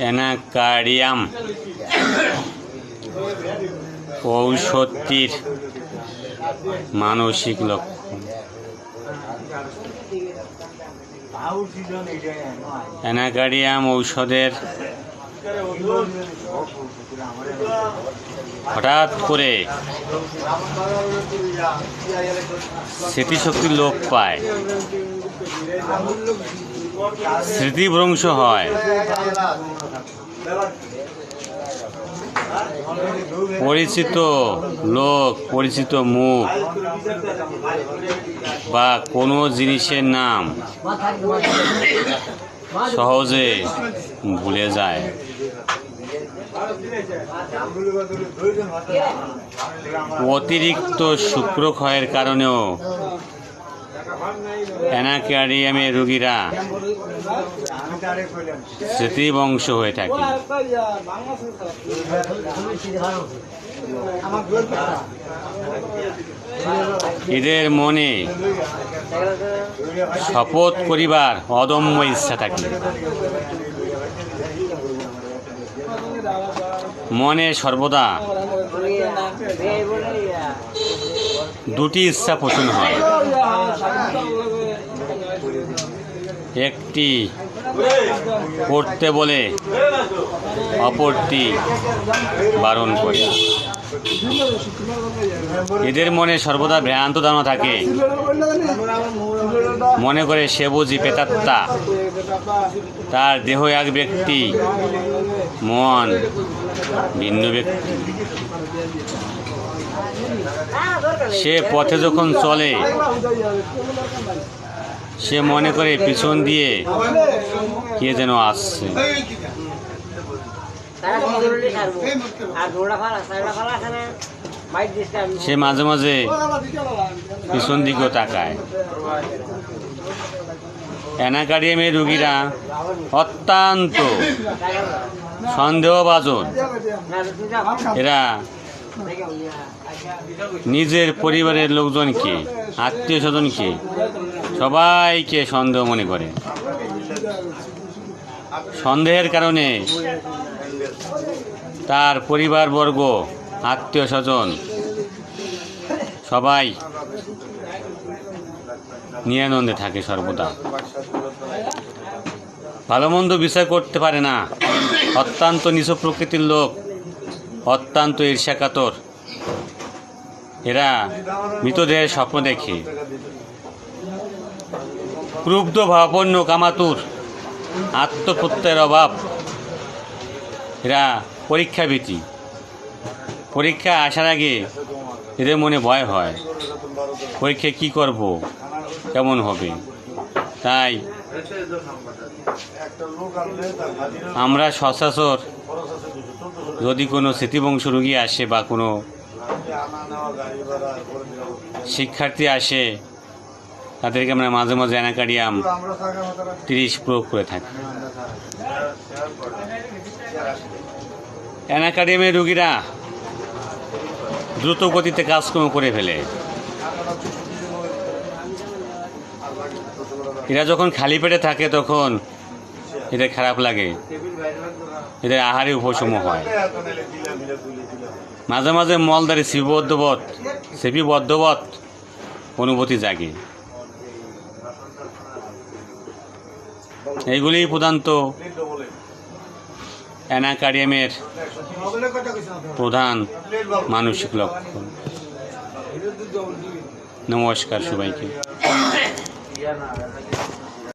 অ্যানাকারিয়াম ঔষধির মানসিক লক্ষণ। অ্যানাকারিয়াম ঔষধের হঠাৎ করে স্মৃতিশক্তি লোপ পায়। স্মৃতিভ্রংশ হয়। পরিচিত লোক, পরিচিত মুখ বা কোনো জিনিসের নাম সহজে ভুলে যায়। অতিরিক্ত শুক্রক্ষয়ের কারণেও অ্যানাক্যারিয়ামের রোগীরা স্মৃতিবংশ হয়ে থাকে। এদের মনে শপথ করিবার অদম্য ইচ্ছা থাকে। মনে সর্বদা দুটি ইচ্ছা পোষণ হয়। একটি করতে বলে অপরটি বারণ করে। এদের মনে সর্বদা ভ্রান্ত ধারণা থাকে। মনে করে সে বুঝি পেতাত্তা তার দেহ এক ব্যক্তি, মন ভিন্ন ব্যক্তি। সে পথে যখন চলে, সে মনে করে পিছন দিয়ে কে যেন আসছে। সে মাঝে মাঝে পিছন দিকেও তাকায়। অ্যানাকারিয়ামের রুগীরা অত্যন্ত সন্দেহভাজন। এরা নিজের পরিবারের লোকজনকে আত্মীয় স্বজনকে সবাইকে সন্দেহ মনে করে। সন্দেহের কারণে তার পরিবারবর্গ, আত্মীয় স্বজন, সবাই নিরানন্দে থাকে সর্বদা। ভালো মন্দ বিচার করতে পারে না। অত্যন্ত নিচ প্রকৃতির লোক, অত্যন্ত ঈর্ষাকাতর। এরা মৃতদেহের স্বপ্ন দেখে। ক্রুব্ধ ভাবাপন্ন কামাতুর আত্মপ্রত্যয়ের অভাব এরা পরীক্ষা ভীতি পরীক্ষা আসার আগে এদের মনে ভয় হয়, পরীক্ষায় কি করব, কেমন হবে? তাই আমরা সচরাচর যদি কোনো স্মৃতিবংশ রুগী আসে বা কোনো শিক্ষার্থী আসে, তাদেরকে আমরা মাঝে মাঝে অ্যানাকারিয়াম তিরিশ প্রয়োগ করে থাকি। অ্যানাকারিয়ামের রুগীরা দ্রুত গতিতে কাজকর্ম করে ফেলে। এরা যখন খালি পেটে থাকে তখন এদের খারাপ লাগে। এদের আহারে উপশম হয়। মাঝে মাঝে মলদারি শিববদ্ধবত সেপিবদ্ধবত অনুভূতি জাগে। এইগুলি প্রধানত অ্যানাকারিয়ামের প্রধান মানসিক লক্ষণ। নমস্কার সবাইকে।